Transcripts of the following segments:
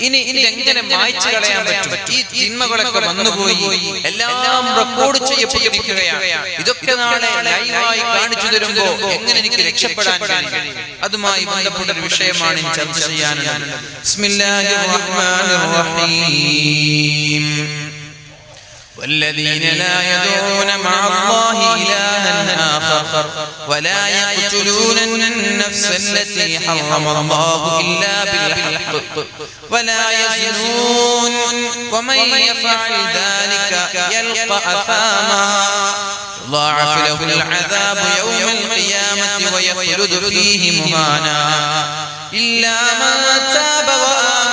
ഇനി ഇനി എങ്ങനെ മായ്ച്ചു കളയാൻ പറ്റും? ഈ തിന്മകളൊക്കെ വന്നുപോയി എല്ലാം റെക്കോർഡ് ചെയ്യപ്പെട്ടിരിക്കുകയാണ്. ഇതൊക്കെ നാളെ ലൈവായി കാണിച്ചു തരുമ്പോ എങ്ങനെ എനിക്ക് രക്ഷപ്പെടാൻ കഴിയും? അതുമായി ബന്ധപ്പെട്ട ഒരു വിഷയമാണ് ചർച്ച ചെയ്യാനുള്ളത്. والذين لا يدعون مع الله إلها آخر ولا يقتلون النفس التي حرم الله إلا بالحق ولا يزنون ومن يفعل ذلك يلقى أثاما ضاعف له العذاب يوم القيامة ويخلد فيه مهانا إلا من تاب وآمن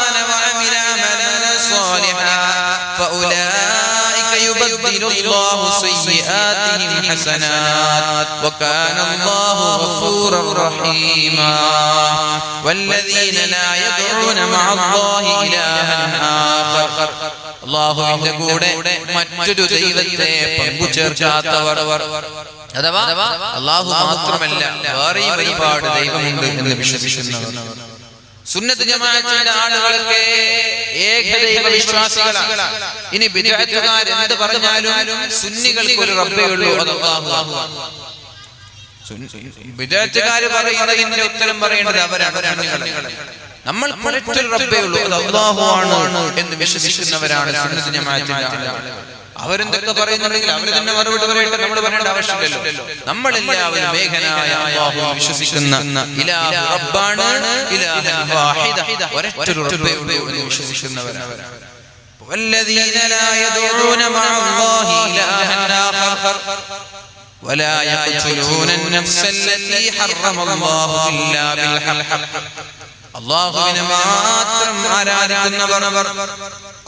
سيئاتهم حسنات وكان الله غفورا رحيما والذين لا يدعون مع الله إلها آخر അള്ളാഹുവിന്റെ കൂടെ മറ്റൊരു ദൈവത്തെ പങ്കു ചേർക്കാത്തവർ അഥവാ അള്ളാഹു മാത്രമല്ല വേറെയും ഒരുപാട് ദൈവമുണ്ട് എന്ന് വിശ്വസിക്കുന്നവർ സുന്നത്ത് ജമാഅത്തിന്റെ ആളുകളൊക്കെ ഏകദൈവ വിശ്വാസികളാണ്. ഇനി എന്ത് പറഞ്ഞാലും സുന്നികൾക്ക് ഒരു റബ്ബേ ഉള്ളൂ. പറയുന്നതിന്റെ ഉത്തരം പറയേണ്ടത് അവരാണ് നമ്മൾ റബ്ബേ ഉള്ളൂ. അത് എന്ന് വിശ്വസിക്കുന്നവരാണ് സുന്നത്ത് ജമാഅത്തിന്റെ ആളുകൾ. അവരെന്തൊക്കെ പറയുന്നുണ്ടെങ്കിൽ അവർ തന്നെ മറുപടി പറയേണ്ട നമ്മൾ പറയേണ്ട ആവശ്യമില്ലല്ലോ നമ്മളെല്ലാവരും മേഘനായ അല്ലാഹു വിശ്വസിക്കുന്ന ഇലാഹു റബ്ബാണ് ഇലാഹൻ വാഹിദ ഒരൊറ്റൊരു റബ്ബേ ഉള്ളൂ എന്ന് വിശ്വസിക്കുന്നവരാണ് والذين لا يدعون مع الله إلها آخر ولا يقتلون النفس التي حرم الله إلا بالحق അള്ളാഹുവിനെ മാത്രം ആരാധിക്കുന്നവർ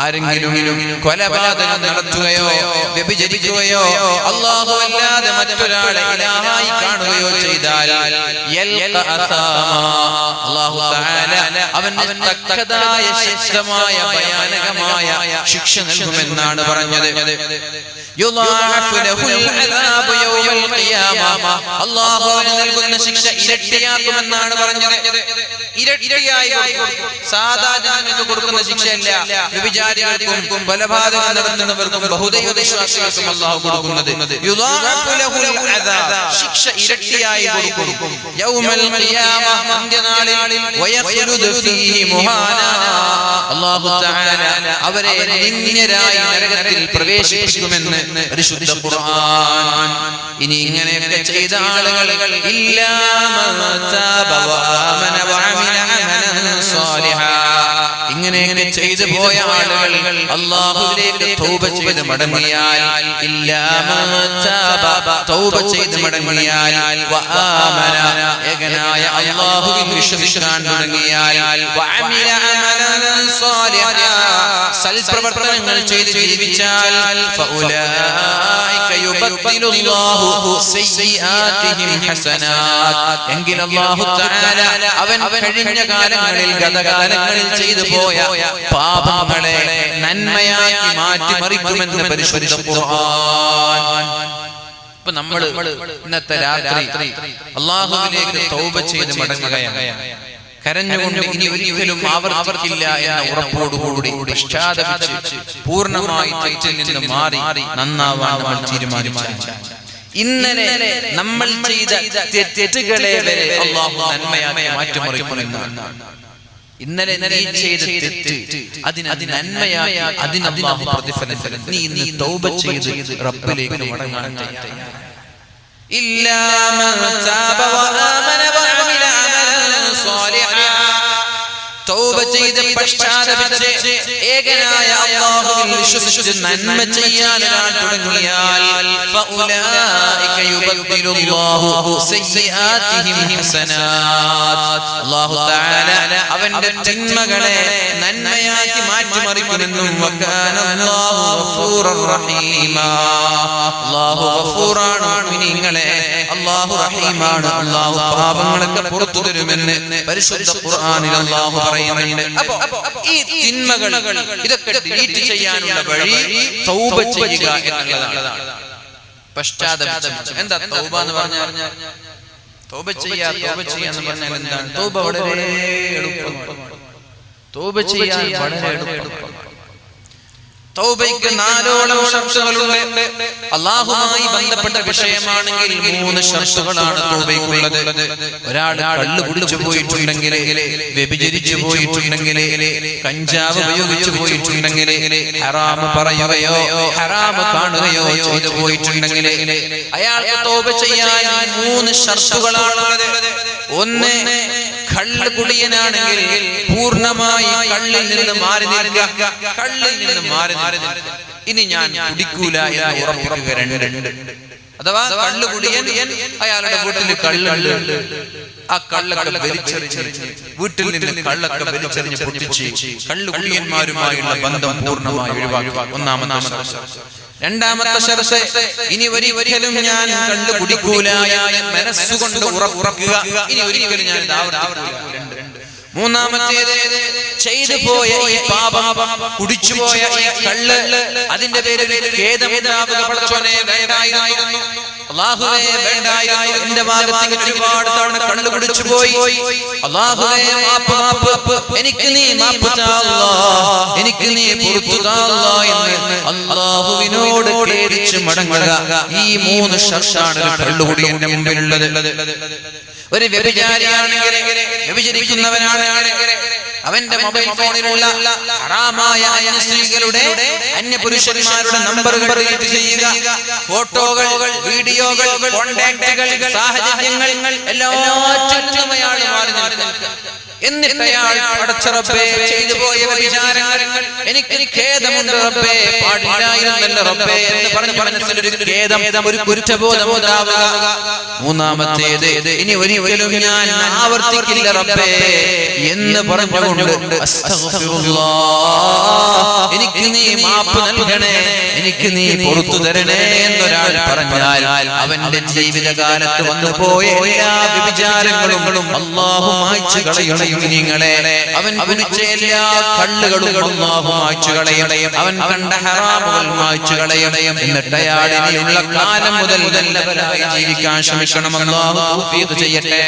ആരെങ്കിലും കൊലപാതകം നടത്തുകയോ വ്യഭിചരിക്കുകയോ അള്ളാഹു അല്ലാതെ മറ്റൊരാളെ ഇലാഹായി കാണുകയോ ചെയ്താൽ അള്ളാഹു അവന് തക്കതായ ശക്തമായ ഭയാനകമായ ശിക്ഷ നൽകുമെന്നാണ് പറഞ്ഞത്. അള്ളാഹു നൽകുന്ന ശിക്ഷ ഇരട്ടിയാക്കുമെന്നാണ് പറഞ്ഞത്. ഇരട്ടിയായി സാധാരണ കൊടുക്കുന്ന ശിക്ഷയല്ല. വ്യഭിചാരികൾക്കും കൊലപാതകം നടത്തുന്നവർക്കും ബഹുദൈവ വിശ്വാസികൾക്കും അള്ളാഹു കൊടുക്കുന്നത്. ശിക്ഷ ഇരട്ടിയായി കൊടുക്കും. അവരെ നിന്ദ്യരായി നരകത്തിൽ പ്രവേശിപ്പിക്കുമെന്ന് പരിശുദ്ധ ഖുർആൻ ഇനി ഇങ്ങനെയൊക്കെ ചെയ്ത ആളുകൾ ഇല്ലാ ഇങ്ങനെയൊക്കെ ചെയ്തു പോയ ആളുകൾ അള്ളാഹുവിലേക്ക് തൗബ ചെയ്ത് മടങ്ങിയാൽ ഇല്ല തൗബ ചെയ്ത് മടങ്ങിയാൽ ഏകനായ അള്ളാഹുവിൽ വിശ്വസിക്കാൻ തുടങ്ങിയാൽ സൽപ്രവർത്തനങ്ങൾ ചെയ്ത് ജീവിച്ചാൽ എങ്കിൽ അവൻ കഴിഞ്ഞ കാലങ്ങളിൽ ഗതകാലങ്ങളിൽ ചെയ്തു പോയ പാപങ്ങളെ നന്മയാക്കി മാറ്റി മറിക്കുമെന്ന് ഇപ്പൊ നമ്മൾ ഇന്നത്തെ രാത്രി അള്ളാഹുവിലേക്ക് തൗബ ചെയ്ത് മടങ്ങുകയാണ്. കരഞ്ഞുകൊണ്ട് ഇനി ഒരിക്കലും ആവർത്തിക്കില്ല എന്ന ഉറപ്പോടുകൂടി പശ്ചാത്തപിച്ച് പൂർണമായി തെറ്റിൽ നിന്ന് മാറി നന്നാവാൻ തീരുമാനിച്ചു ഇന്നലെ നമ്മൾ ചെയ്ത തെറ്റുകളെ വരെ അള്ളാഹു നന്മയാക്കി മാറ്റിമറിക്കുമെന്നാണ്. ഇന്നലെ നീ ചെയ്ത തെറ്റ് അതിന് നന്മയായി അതിന് അള്ളാഹു പ്രതിഫലം തരും. നീ ഇന്ന് തൗബ ചെയ്ത് റബ്ബിലേക്ക് മടങ്ങാൻ ഇല്ലാ മൻ ആമന വ വഅമില അമല സ്വാലിഹാ. തൗബ ചെയ്ത് പശ്ചാത്തപിച്ച് ഏകനായ അല്ലാഹു അല്ലാഹുവിൽ വിശ്വസിച്ച് നന്മ ചെയ്യാൻ ഒരാൾ തുടങ്ങിയാൽ അവന്റെ തിന്മകളെ നന്മയാക്കി മാറ്റി മറിക്കുമെന്നും വകാന റഹീമാ. അല്ലാഹു ഗഫൂറാണ് മുഅ്മിനീങ്ങളെ അള്ളാഹു റഹീമാണ്. അള്ളാഹു പാപങ്ങളൊക്കെ പുറത്തു തരുമെന്ന് പരിശുദ്ധ ഖുർആനിൽ അള്ളാഹു പറയുന്നുണ്ട്. അപ്പോ ഈ തിന്മകൾ ഇതൊക്കെ ഡിലീറ്റ് ചെയ്യാനുള്ള വഴി തൗബ ചെയ്യുക എന്നുള്ളതാണ്. പശ്ചാത്തലം. എന്താ തൗബ എന്ന് പറഞ്ഞാൽ? തൗബ ചെയ്യാ തൗബ ചെയ്യാന്ന് പറഞ്ഞാൽ എന്താണ്? തൗബ വളരെ എളുപ്പമാണ് തൗബ ചെയ്യാൻ വളരെ എളുപ്പമാണ് തൗബയ്ക്ക് നാലോളം ഷർത്തുകളുണ്ട്. അള്ളാഹുമായി ബന്ധപ്പെട്ട വിഷയമാണെങ്കിൽ മൂന്ന് ഷർത്തുകളാണ് തൗബയ്ക്കുള്ളത്. ഒരാൾ കള്ള് കുടിച്ചു പോയിട്ടുണ്ടെങ്കിൽ വ്യഭിചരിച്ചു പോയിട്ടുണ്ടെങ്കിൽ കഞ്ചാവ് ഉപയോഗിച്ചു പോയിട്ടുണ്ടെങ്കിൽ ഹറാമ് പറയുകയോ ഹറാമ് കാണുകയോ ചെയ്തു പോയിട്ടുണ്ടെങ്കിൽ അയാൾക്ക് തൗബ ചെയ്യാൻ മൂന്ന് ഷർത്തുകളാണുള്ളത്. ഒന്ന് കള്ള് കുടിയനാണെങ്കിൽ പൂർണമായി കള്ളിൽ നിന്ന് മാറി നിൽക്കുക. കള്ളിൽ നിന്ന് മാറി നിൽക്കുക. ഇനി ഞാൻ കുടിക്കൂല എന്ന് ഉറപ്പിക്കുക രണ്ട് അഥവാ കള്ള് കുടിയൻ അയാളുടെ വീട്ടിൽ കള്ളുണ്ട്. ആ കള്ളൊക്കെ വലിച്ചെറിഞ്ഞ് വീട്ടിൽ നിന്ന് കള്ളൊക്കെ വലിച്ചെറിഞ്ഞ് പൊട്ടിച്ച് കള്ളു കുടിയന്മാരുമായുള്ള ബന്ധം പൂർണമായി ഒഴിവാക്കുക ഒന്നാമത്തെ രണ്ടാമത്തെ ഷർത്ത് ഇനി ഒരിക്കലും ഞാൻ കണ്ടു കുടിക്കൂല എന്ന് മനസ്സുകൊണ്ട് ഉറക്കുക ഇനി ഒരിക്കലും ഞാൻ. മൂന്നാമത്തേത് ചെയ്തു പോയ ഈ പാപം കുടിച്ചുപോയ ഈ കള്ള് അതിന്റെ പേര് വേണ്ടായിരുന്നു. അള്ളാഹുവേ വേണ്ടായിരുന്നു. എന്റെ ഭാഗത്ത് ഒരുപാട് തവണ കള്ളു കുടിച്ചു പോയി. അള്ളാഹുവേ മാപ്പ് മാപ്പ് എനിക്ക് നീ മാപ്പ്. എനിക്ക് നീ പുറത്തു എന്ന് അള്ളാഹുവിനോട് ഖേദിച്ച് മടങ്ങുക. ഈ മൂന്ന് ശർഷാണ് ഒരു കള്ളുകുടിയന്റെ മുമ്പിലുള്ളത്. ഒരു വ്യഭിചാരിയാണെങ്കിൽ വ്യഭിചരിക്കുന്നവനാണെങ്കിൽ അവന്റെ മൊബൈൽ ഫോണിലുള്ള ഹറാമായ സ്ത്രീകളുടെ അന്യ പുരുഷന്മാരുടെ നമ്പറുകൾ ഡിലീറ്റ് ചെയ്യുക. ഫോട്ടോകൾ വീഡിയോകൾ കോണ്ടാക്ടുകൾ സാഹചര്യങ്ങൾ എല്ലാറ്റിനും അയാൾ മാറി നിൽക്കുക. എന്നിട്ട് അയാൾ പടച്ചറബേ ചെയ്തു പോയ വിചാരങ്ങൾ എനിക്ക് ഖേദമുണ്ട് റബ്ബേ പാടില്ലായിരുന്നല്ലോ റബ്ബേ എന്ന് പറഞ്ഞ് മനസ്സിലൊരു ഖേദം ഒരു കുറ്റബോധം ഉണ്ടാവുക. മൂന്നാമത്തേത് ഇനി ഒരിക്കലും ഞാൻ ആവർത്തിക്കില്ല റബ്ബേ എന്ന് പറഞ്ഞുകൊണ്ട്. എനിക്ക് നീ മാപ്പ് നൽകണേ. എനിക്ക് നീ പുറത്തു തരണേ എന്നൊരാൾ പറഞ്ഞാൽ അവന്റെ ജീവിതകാലത്ത് വന്നു പോയ എല്ലാ വിചാരങ്ങളും അള്ളാഹു മായ്ച്ചു കളയണം നിങ്ങളെ അവൻ കുടിച്ച എല്ലാ കള്ളുകളും കളയണയും അവൻ കണ്ട ഹറാമുകൾ മായ്ച്ചു കളയണയും എന്നിട്ട് അയാൾ കാലം മുതൽ നല്ലവരായി ജീവിക്കാൻ ശ്രമിക്കണം. അള്ളാഹു തൗഫീഖ് ചെയ്യട്ടെ.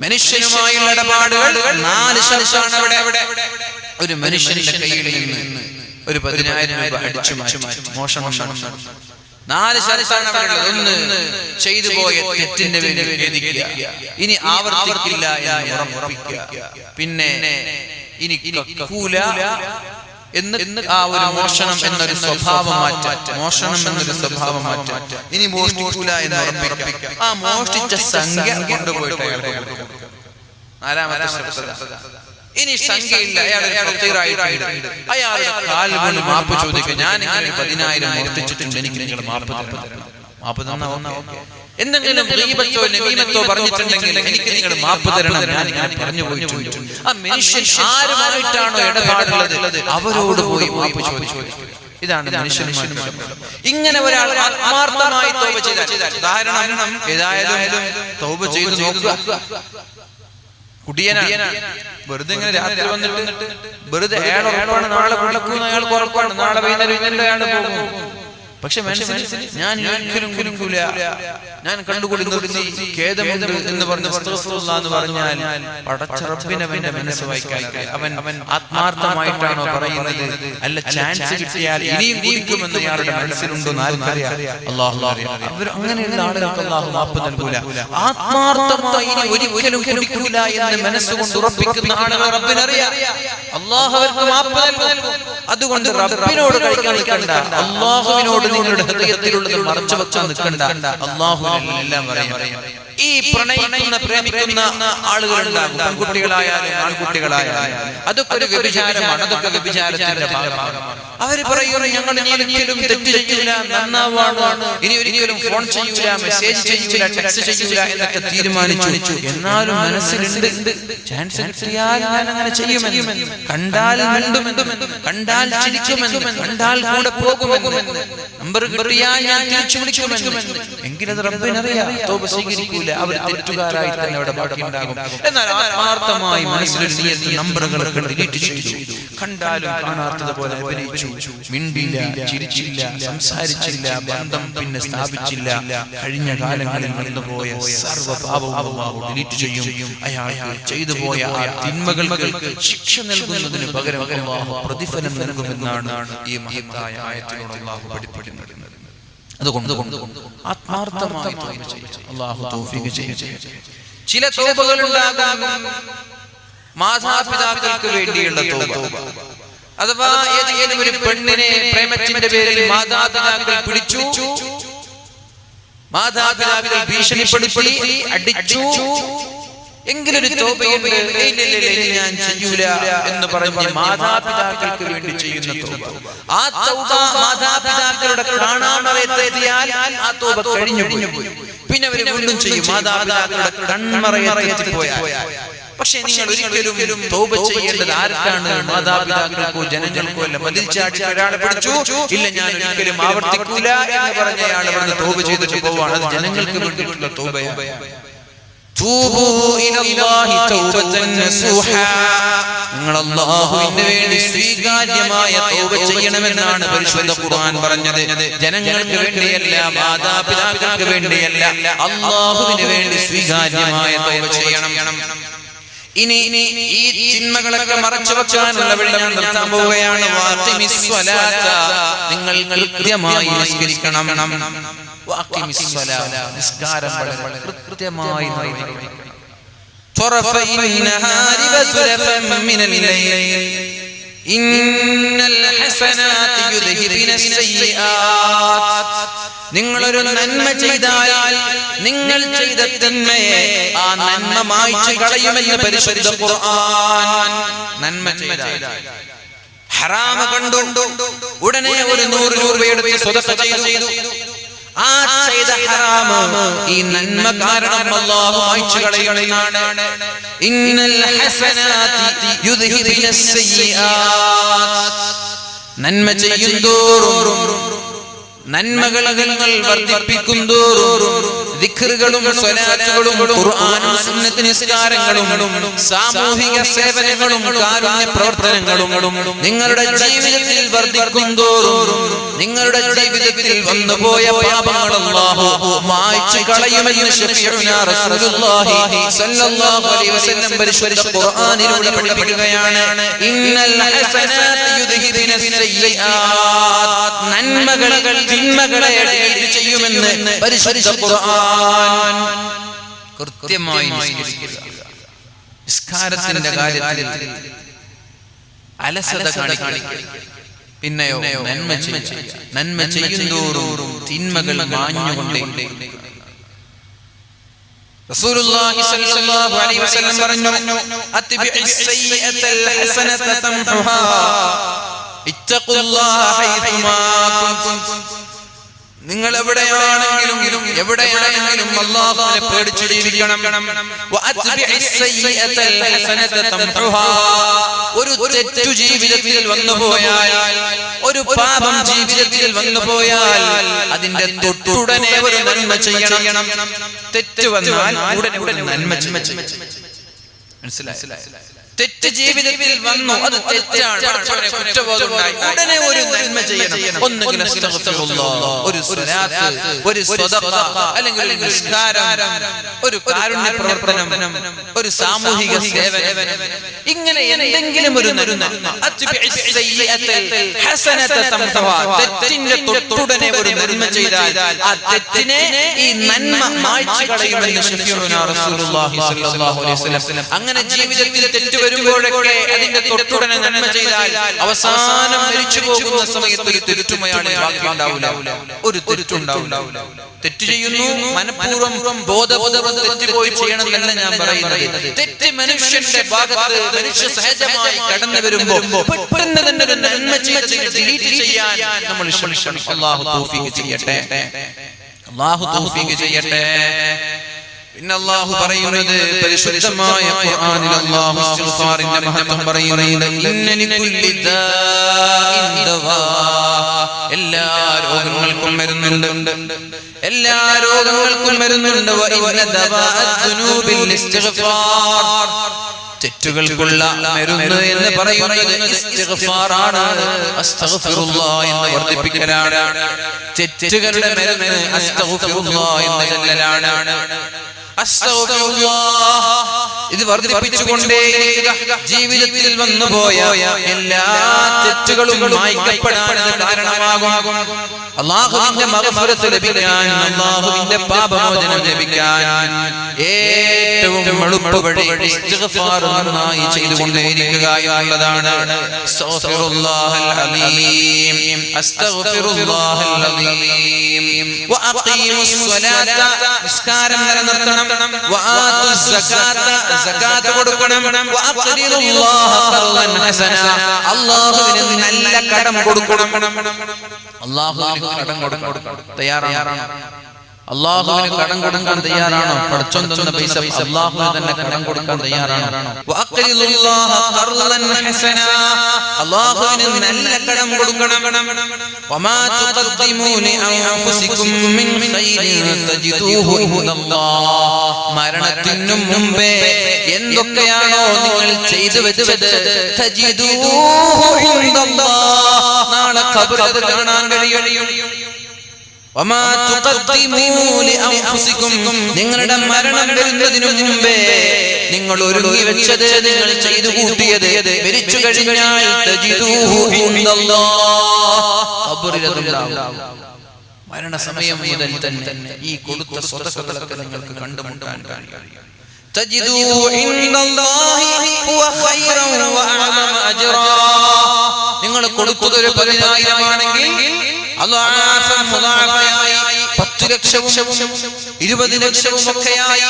മനുഷ്യനുമായുള്ള ഇടപാടുകൾ നാല് ശർത്താണ് അവിടെ. ഒരു മനുഷ്യന്റെ കയ്യിൽ നിന്ന് ഒരു പതിനായിരം രൂപ അടിച്ചു മാറ്റി മോഷണം നാല് ഉള്ളത്. ഒന്ന് ചെയ്തു പോയ തെറ്റിന്റെ ഇനി ആവർത്തിക്കില്ല എന്ന് ഉറപ്പിക്കുക. പിന്നെ ഇനി കക്കൂല എന്ന് ആ ഒരു മോഷണം എന്നൊരു സ്വഭാവം മാറ്റാം. മോഷണം എന്നൊരു സ്വഭാവം മാറ്റാം. ഇനി മോഷ്ടിക്കൂല എന്ന് ഉറപ്പിക്കുക ആ മോഷ്ടിച്ച സംഖ്യ കൊണ്ടുപോയിട്ട്. നാലാമത്തെ ശ്രദ്ധ ഇനി സംഖ്യയില്ല അയാളുടെ കാൽ കൊണ്ട് മാപ്പ് ചോദിക്കും ഞാൻ ഇങ്ങനെ പതിനായിരം മോഷ്ടിച്ചിട്ടുണ്ട് എനിക്ക് നിങ്ങൾ മാപ്പ് മാപ്പ് തന്നാ ഒന്നാ ഓക്കേ. എന്തെങ്കിലും പറഞ്ഞിട്ടുണ്ടെങ്കിൽ എനിക്ക് നിങ്ങൾ മാപ്പ് തരണം. ഞാൻ പറഞ്ഞു പോയിട്ടുണ്ട്. ആ മനുഷ്യൻ ആരുമായിട്ടാണോ ഇടപാടുള്ളത് അവരോട് പോയി മാപ്പ് ചോദിച്ചു ഇതാണ് ഇങ്ങനെ ഒരാൾ ആത്മാർത്ഥമായി ചെയ്താൽ ഉദാഹരണം ഏതായാലും ചെയ്ത് നോക്കുക. കുടിയനാണ്. വെറുതെ ഇങ്ങനെ രാത്രി വന്നിട്ട് വെറുതെ അയാൾ ഉറപ്പാണ് നാളെ കുളക്കുന്ന അയാൾ ഉറപ്പാണ് നാളെ വൈകുന്നേരം അയാൾ പോകും. പക്ഷെ മനസ്സിൽ ഞാൻ ഒരിക്കലും കുലുക്കൂല ഞാൻ കണ്ടുകൂടി നിർത്തി ഖേദമുണ്ട് എന്ന് പറഞ്ഞ് എന്ന് പറഞ്ഞാൽ മനസ്സ് വായിക്കാൻ അവൻ അവൻ ആത്മാർത്ഥമായിട്ടാണോ പറയുന്നത്? അല്ല ചാൻസ് കിട്ടിയാൽ ഇനിയും കുടിക്കുമെന്ന് അയാളുടെ മനസ്സിലുണ്ടോ അള്ളാഹു അവർ അങ്ങനെയുള്ള ആളുകൾക്ക് അള്ളാഹു മാപ്പ് നൽകൂല. ആത്മാർത്ഥമായി ഇനി ഒരിക്കലും കുടിക്കൂല എന്ന് മനസ്സുകൊണ്ട് ഉറപ്പിക്കുന്ന ആളുകൾ റബ്ബിനറിയാം. അള്ളാഹു അവർക്ക് മാപ്പ് നൽകും. അതുകൊണ്ട് റബ്ബിനോട് അള്ളാഹുവിനോട് നിങ്ങളുടെ ഹൃദയത്തിലുള്ളത് മറച്ചു വെച്ചാൽ നിൽക്കണ്ട. അള്ളാഹു എല്ലാം പറയാം. ഈ പ്രണയിക്കുന്ന പ്രേമിക്കുന്ന ആളുകളുണ്ടാകും പെൺകുട്ടികളായാലും ആൺകുട്ടികളായാലും. അതൊക്കെ ഒരു വ്യഭിചാരമാണ്. അതൊക്കെ വ്യഭിചാരത്തിന്റെ ഭാഗമാണ്. അവർ പറയുന്നു ഞങ്ങൾ ഇനി ഒരിക്കലും തെറ്റ് ചെയ്യൂല നന്നാവാണ്. ഇനി ഒരിക്കലും ഫോൺ ചെയ്യൂല മെസ്സേജ് ചെയ്യൂല ടെക്സ്റ്റ് ചെയ്യൂല എന്നൊക്കെ തീരുമാനിച്ചു. എന്നാലും മനസ്സിലുണ്ട്. ചാൻസ് കിട്ടിയാൽ ഞാൻ അങ്ങനെ ചെയ്യുമെന്ന്. കണ്ടാൽ മിണ്ടുമെന്ന് കണ്ടാൽ ചിരിക്കുമെന്ന്. കണ്ടാൽ കൂടെ പോകുമെന്നും. നമ്പർ കിട്ടിയാൽ ഞാൻ തിരിച്ചു വിളിക്കുമെന്ന്. എങ്കിലത് റബ്ബിനറിയാം. സ്വീകരിക്കൂല അവർ തെറ്റുകാരായി തന്നെ അവിടെ ബാക്കിയുണ്ടാകും എന്നാൽ ആത്മാർത്ഥമായി മനസ്സിലൊരു നീയത്ത് നമ്പറുകളൊക്കെ ഡിലീറ്റ് ചെയ്തു. കണ്ടാലും കാണാത്തതുപോലെ അഭിനയിച്ചു. മിണ്ടില്ല ചിരിച്ചില്ല സംസാരിച്ചില്ല ബന്ധം പിന്നെ സ്ഥാപിച്ചില്ല. കഴിഞ്ഞ കാലങ്ങളിൽ നടന്നുപോയ അല്ലാഹു ഡിലീറ്റ് ചെയ്യും. അയാൾ ചെയ്തു പോയ ആ തിന്മകൾക്ക് ശിക്ഷ നൽകുന്നതിന് പകരം പ്രതിഫലം നൽകുമെന്നാണ് ഈ മഹത്തായ ആയത്തിനോടുള്ള അല്ലാഹു പഠിപ്പിക്കുന്നത്. അതുകൊണ്ട് ആത്മാർത്ഥമായി തൗബ. അല്ലാഹു തൗഫീഖ് ചെയ്യട്ടെ. ചില തോപകൾ ഉണ്ടാകും. മാതാപിതാക്കൾക്ക് വേണ്ടിയുള്ള തോപ. അഥവാ ഏതെങ്കിലും ഒരു പെണ്ണിനെ പ്രേമത്തിന്റെ പേരിൽ മാതാപിതാക്കൾ പിടിച്ചു. മാതാപിതാക്കൾ ഭീഷണിപ്പെടുത്തി അടിച്ചു. എങ്കിലൊരു തോപയുണ്ട്. "ഏയ് ഇല്ല, ഇല്ല, ഇല്ല, ഞാൻ ചെയ്യൂല എന്ന് പറഞ്ഞ് മാതാപിതാക്കൾക്ക് വേണ്ടി ചെയ്യുന്ന തോപ. ആ തൗബ മാതാപിതാക്കളുടെ കാണാമറയത്തെത്തിയാൽ ആ തൗബ കഴിഞ്ഞു പിന്നെ വീണ്ടും ചെയ്യും. മാതാപിതാക്കളുടെ കൺമറയത്തെത്തിപ്പോയാൽ പക്ഷേ നിങ്ങൾ ഒരിക്കലും തൗബ ചെയ്യേണ്ടത് ആർക്കാണ്? മാതാപിതാക്കൾക്കോ ജനങ്ങൾക്കോ അല്ല. മതിൽ ചാടി ഒരാളെ പിടിച്ചു. ഇല്ല ഞാൻ ഒരിക്കലും ആവർത്തിക്കൂല എന്ന് പറഞ്ഞയാൾ ചെയ്തിട്ട് പോവാണ് അത് ജനങ്ങൾക്ക് വേണ്ടിയിട്ടുള്ള നിങ്ങൾ അള്ളാഹുവിന് വേണ്ടി സ്വീകാര്യമായ തൗബ ചെയ്യണമെന്നാണ് പരിശുദ്ധ ഖുർആൻ പറഞ്ഞത്. ജനങ്ങൾക്ക് വേണ്ടിയല്ല മാതാപിതാക്കൾക്ക് വേണ്ടിയല്ല അള്ളാഹുവിന് വേണ്ടി സ്വീകാര്യമായ തൗബ ചെയ്യണം. ഇനി ഈ ചിന്മകളൊക്കെ മറച്ചു വെക്കാനുള്ള വഴി നിർത്താൻ പോവുകയാണ്. നിങ്ങൾ കൃത്യമായി നിസ്കരിക്കണം. നിസ്കാരം വളരെ കൃത്യമായി ഇന്നൽ നിങ്ങളൊരു നന്മ ചെയ്താൽ നിങ്ങൾ ചെയ്ത തന്നെ ആ നന്മ മായ്ച്ചു കളയുമെന്ന് പരിശുദ്ധ ഖുർആൻ നന്മ ചെയ്താൽ. ഹറാമ കണ്ടു. ഉടനെ ഒരു നൂറ് രൂപയെടുത്ത് ചെയ്തു. ആ ചെയ്ത ഹറാമ ഈ നന്മ കാരണം അല്ലാഹു മായ്ച്ചു ഇന്നൽ നന്മ ചെയ്യുന്തോറും നന്മകൾ നിങ്ങൾ വർദ്ധിപ്പിക്കും തോറും ദിക്റുകളും സ്വലാത്തുകളും ഖുർആനും സുന്നത്ത് നിസ്കാരങ്ങളും സാമൂഹിക സേവനങ്ങളും കാരുണ്യ പ്രവർത്തനങ്ങളും നിങ്ങളുടെ ജീവിതത്തിൽ വർദ്ധിക്കും തോറും നിങ്ങളുടെ ജീവിതത്തിൽ വന്നുപോയ പാപങ്ങൾ അല്ലാഹു മായ്ച്ചു കളയുമെന്ന് ശഫീഉനാ റസൂലുള്ളാഹി സ്വല്ലല്ലാഹു അലൈഹി വസല്ലം പരിശുദ്ധ ഖുർആനിലൂടെ പഠിപ്പിക്കുകയാണ് ഇന്നൽ ഹസനാത്ത് യുദ്ഹിബിന സയ്യിആത്ത് നന്മകൾ തിന്മകളെ ഡിലീറ്റ് ചെയ്യുമെന്ന് പരിശുദ്ധ ഖുർആൻ കൃത്യമായി നിസ്കരിക്കുക. നിസ്കാരത്തിന്റെ കാര്യത്തിൽ അലസത കാണിക്കുക. പിന്നെയോ നന്മ നന്മ ചെയ്യുന്തോറും തിന്മകൾ മാഞ്ഞുകൊണ്ടേ റസൂലുള്ളാഹി സ്വല്ലല്ലാഹു അലൈഹി വസല്ലം പറഞ്ഞു അത്ബിഇസ് സയ്യിഅത്തൽ ഹസനത തംഹുഹാ ഇത്തഖുല്ലാഹ ഹൈതുമാ നിങ്ങൾ എവിടെയാണെങ്കിലും എവിടെയാണെങ്കിലും അല്ലാഹുവിനെ പേടിച്ച് ജീവിക്കണം ഒരു തെറ്റു ജീവിതത്തിൽ വന്നുപോയാൽ ഒരു പാപം ജീവിതത്തിൽ വന്നുപോയാൽ അതിന്റെ തൊട്ടുടനെ ഒരു നന്മ ചെയ്യണം. തെറ്റ് വന്നാൽ ഉടനെ ഉടനെ നന്മ മനസ്സിലായി? തെറ്റ് ജീവിതത്തിൽ വന്നു. അത് തെറ്റാണ്. കുറ്റബോധം ഉണ്ടായി ഉടനെ ഒരു നന്മ ചെയ്യണം. ഒന്നുകിൽ ഒരു ഒരു അല്ലെങ്കിൽ ഒരു നിസ്കാരം ഒരു കാരുണ്യ പ്രവർത്തനം ഒരു സാമൂഹിക സേവനം. ഇങ്ങനെ എന്തെങ്കിലും ഒരു നന്മ. തെറ്റിന്റെ തൊട്ടുടനെ ഒരു നന്മ ചെയ്താൽ ആ തെറ്റിനെ ഈ നന്മ മായ്ച്ചു കളയുമെന്ന് അങ്ങനെ ജീവിതത്തിൽ തെറ്റ് വരുമ്പോഴൊക്കെ അതിന്റെ തൊട്ടുടനെ നന്മ ചെയ്താൽ അവസാനം മരിച്ചു പോകുന്ന സമയത്ത് ഒരു തെറ്റുമയാണ് ഉണ്ടാവില്ല ഒരു തെറ്റുണ്ടാവില്ല. തെറ്റ് ചെയ്യുന്നു മനഃപൂർവം ബോധബോധം തെറ്റുപോയി ചെയ്യണമെന്നല്ല ഞാൻ പറയുന്നത്. തെറ്റ് മനുഷ്യന്റെ ഭാഗത്ത് മനുഷ്യ സഹജമായി കടന്നു വരുമ്പോ പെട്ടെന്ന് തന്നെ ഒരു നന്മ ചെയ്തതിനെ ഡിലീറ്റ് ചെയ്യാൻ നമ്മൾ അള്ളാഹു ചെയ്യട്ടെ. അള്ളാഹു ചെയ്യട്ടെ. പിന്നെ പരിശുദ്ധമായ ഖുർആനിൽ മഹത്വം എല്ലാ രോഗങ്ങൾക്കും മരുന്നുണ്ട്. എല്ലാ രോഗങ്ങൾക്കും തെറ്റുകൾക്കുള്ള മരുന്ന് എന്ന് പറയുന്നത് അസ്തഗ്ഫിറുല്ലാഹ് എന്ന് തെറ്റുകളുടെ അസ്തഗ്ഫിറുല്ലാഹ് അസ്തഗ്ഫിറുല്ലാഹ് ഇത് വർദ്ധിപ്പിച്ചുകൊണ്ടേ ജീവിതത്തിൽ വന്നുപോയ എല്ലാ തെറ്റുകളും അള്ളാഹുവിന്റെ മകഫുരത്ത് ലഭിക്കാൻ അള്ളാഹുവിന്റെ പാപമോചനം ലഭിക്കാൻ ഏറ്റവും എളുപ്പ നന്നായി ചെയ്തുകൊണ്ടേയിരിക്കുക എന്നുള്ളതാണ്. നിലനിർത്തണം. സകാത്ത കൊടുക്കണം. അല്ലാഹുവിന് നല്ല കടം കൊടുക്കണം. അല്ലാഹുവിന് കടം കൊടുക്കണം. തയ്യാറാണ്. അള്ളാഹുവിന് കടം കൊടുക്കാൻ തയ്യാറാണോ? പഠിച്ചോൻ തന്ന പൈസ അള്ളാഹുവിന് തന്നെ കടം കൊടുക്കാൻ തയ്യാറാണോ? അള്ളാഹുവിന് നല്ല കടം കൊടുക്കണം. മരണത്തിനു മുമ്പേ എന്തൊക്കെയാണോ നിങ്ങൾ ചെയ്തു വെച്ചത്? നാളെ കാണാൻ കഴിയും. നിങ്ങളുടെ മരണം വരുന്നതിനു മുമ്പേ നിങ്ങൾ ഒരുങ്ങി വെച്ചത് നിങ്ങൾ ചെയ്തു കൂട്ടിയത്. മരിച്ചു കഴിഞ്ഞാൽ മരണസമയം മുതൽ തന്നെ ഈ കൊടുത്ത സ്വതക്കളൊക്കെ നിങ്ങൾക്ക് കണ്ടുമുട്ടാൻ കഴിയും. നിങ്ങൾ കൊടുത്തത് ഒരു പതിനായിരമാണെങ്കിൽ പത്ത് ലക്ഷവും ഇരുപത് ലക്ഷവും ഒക്കെയായി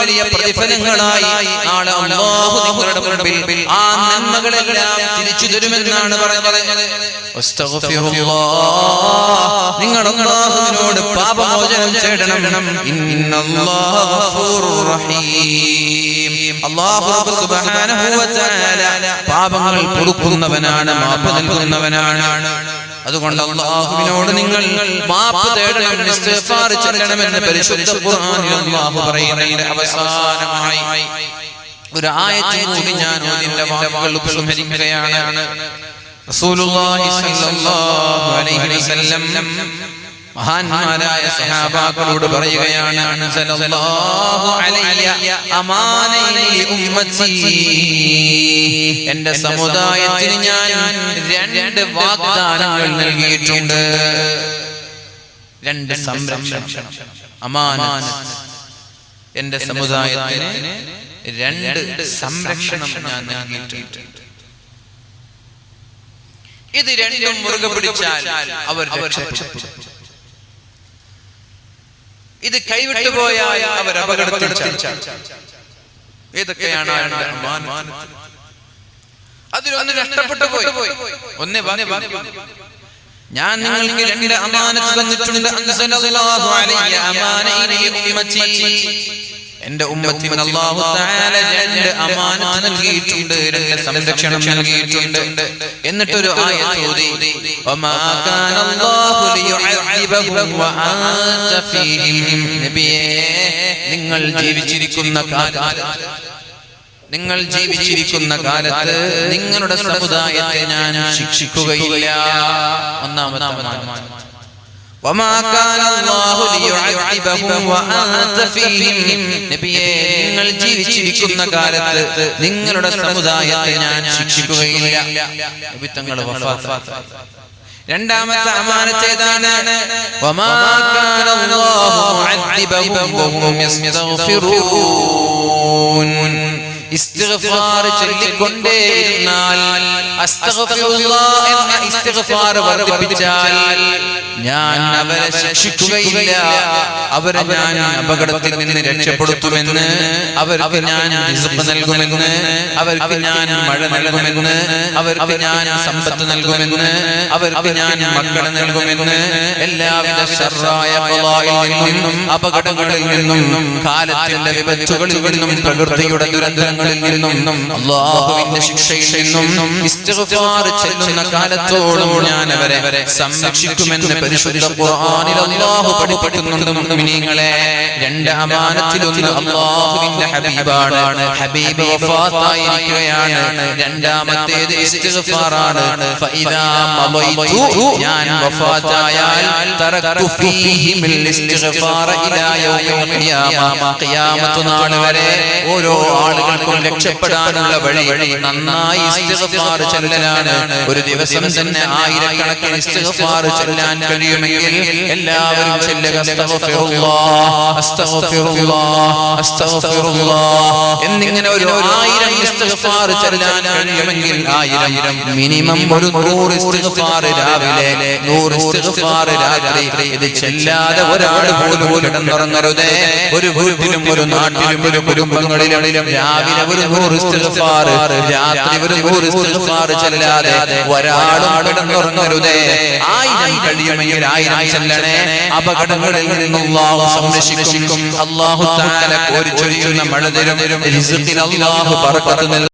വലിയ പ്രതിഫലങ്ങളായി നാളെ നിങ്ങളുടെ മുൻപിൽ ആ നന്മകളെല്ലാം തിരിച്ചു തരുമെന്നാണ് പറഞ്ഞത്. നിങ്ങൾ പാപമോചനം തേടണം. ഇന്നല്ലാഹു റഹീം. പാപങ്ങൾ പൊറുക്കുന്നവനാണ് മാപ്പ് നൽകുന്നവനാണ്. അതുകൊണ്ട് അള്ളാഹുവിനോട് നിങ്ങൾ മാപ്പ് തേടണം ചെല്ലണമെന്ന് പരിശുദ്ധ ഖുർആനിൽ അവസാനമായി ഒരു കൂടി ഞാൻ വാക്കുകൾ ഉപസംഹരിക്കുകയാണ്. റസൂലുള്ളാഹി സ്വല്ലല്ലാഹു അലൈഹി വസല്ലം മഹാന്മാരായ സഹാബാക്കളോട് പറയുകയാണ് എന്റെ സമുദായത്തിന് ഞാൻ രണ്ട് വാഗ്ദാനങ്ങൾ നൽകിയിട്ടുണ്ട്. രണ്ട് സംരക്ഷണം. അമാന എന്റെ സമുദായത്തിന് രണ്ട് സംരക്ഷണം ഞാൻ നൽകിയിട്ടുണ്ട്. ഇത് രണ്ടും മുറുകെ പിടിച്ചാൽ അവർ രക്ഷപ്പെട്ടു ഇത് കൈവിട്ടു പോയാൽ അവർ അപകടത്തിൽ. ഏതൊക്കെയാണ് അതിലൊന്ന് നഷ്ടപ്പെട്ടു പോയി. ഒന്നേ ഞാൻ നിങ്ങൾക്ക് രണ്ട് അമാനത്ത് തന്നിട്ടുണ്ട്. എന്റെ ഉമ്മത്തിന് തആല നൽകിയിട്ടുണ്ട് സംരക്ഷണം നൽകിയിട്ടുണ്ട്. ആയത്ത് ലിയുഅദ്ദിബഹും വഅൻത ഫീഹിം. നബിയേ നിങ്ങൾ ജീവിച്ചിരിക്കുന്ന നിങ്ങൾ ജീവിച്ചിരിക്കുന്ന കാലത്ത് നിങ്ങളുടെ സമുദായത്തെ ഞാൻ ശിക്ഷിക്കുകയില്ല. ഒന്നാമത്തെ. وما كان الله ليعذبهم وأنت فيهم നബിയേ നിങ്ങൾ ജീവിച്ചിരിക്കുന്ന കാലത്ത് നിങ്ങളുടെ സമുദായത്തെ ഞാൻ ശിക്ഷിക്കുകയില്ല നബി തങ്ങൾ വഫാത്ത് രണ്ടാമത്തെ അമാനത്ത് ഏതാണ് വമാ കാന അല്ലാഹു മുഅദ്ദിബഹും വഹും യസ്തഗ്ഫിറൂൻ ഇസ്തിഗ്ഫാർ ചൊല്ലിക്കൊണ്ടേയിരുന്നാൽ അസ്തഗ്ഫിറുല്ലാഹ് എന്ന ഇസ്തിഗ്ഫാർ വർദ്ധിപ്പിച്ചാൽ ഞാൻ അവരെ ശിക്ഷിക്കുകയില്ല. അവരെ ഞാൻ അപകടത്തിൽ നിന്ന് രക്ഷപ്പെടുത്തുമെന്ന് അവർക്ക് ഞാൻ റിസ്ക് നൽകുമെന്ന് അവർക്ക് ഞാൻ മഴ നൽകുമെന്ന് അവർക്ക് ഞാൻ സമ്പത്ത് നൽകുമെന്ന് അവർക്ക് ഞാൻ മക്കളെ നൽകുമെന്ന് എല്ലാവിധ ഖളായിൽ നിന്നും അപകടങ്ങളിൽ നിന്നും കാലത്തിന്റെ വിപത്തുകളിൽ നിന്നും പ്രകൃതിയുടെ ദുരന്തങ്ങളിൽ നിന്നും അള്ളാഹുവിന്റെ ശിക്ഷയിൽ നിന്നും ഇസ്തിഗ്ഫാർ ചെല്ലുന്ന കാലത്തോളം ഞാൻ അവരെ സംരക്ഷിക്കുമെന്ന് പരിശുദ്ധ ഖുർആനിൽ അള്ളാഹു പഠിപ്പിക്കുന്നുണ്ട് മുഅ്മിനീങ്ങളെ രണ്ട് അമാനത്തിലൊന്ന് അള്ളാഹുവിന്റെ ഹബീബാണ്. ഹബീബ് വഫാത്തായിരിക്കുകയാണ്. രണ്ടാമത്തേത് ഇസ്തിഗ്ഫാറാണ്. ഫഇദാ മമൈതു ഞാൻ വഫാത്തായാൽ തറക്തു ഫീഹിമിൽ ഇസ്തിഗ്ഫാർ ഇലാ യൗമിൽ ഖിയാമ. ഖിയാമത്ത് നാൾ വരെ ഓരോ ആളുകൾക്കും രക്ഷപ്പെടാനുള്ള വഴി നന്നായി ചൊല്ലലാണ് ഒരു ദിവസം തന്നെ ആയിരക്കണക്കിന് ചെല്ലാൻ കഴിയുമെങ്കിൽ എല്ലാവരും ചൊല്ലുക. എന്നിങ്ങനെ ഒരു ആയിരം ചെല്ലാൻ കഴിയുമെങ്കിൽ ആയിരം മിനിമം ഒരു നൂറ് രാവിലെ നൂറ് രാത്രി. ഇത് ചെല്ലാതെ ഒരാൾ പോലും കിടന്നുറങ്ങരുതേ. ഒരു വീട്ടിലും ഒരു നാട്ടിലും ഒരു കുടുംബങ്ങളിലും രാവിലെ ഒരു നൂറ് കിടന്നുറങ്ങരുതേ. ആയിരം ആയിരം അപകടങ്ങളിൽ നിന്നും അല്ലാഹു സംരക്ഷിക്കും. കോരിച്ചൊരിയുന്ന മഴ തരും ബർക്കത്ത് നൽകും.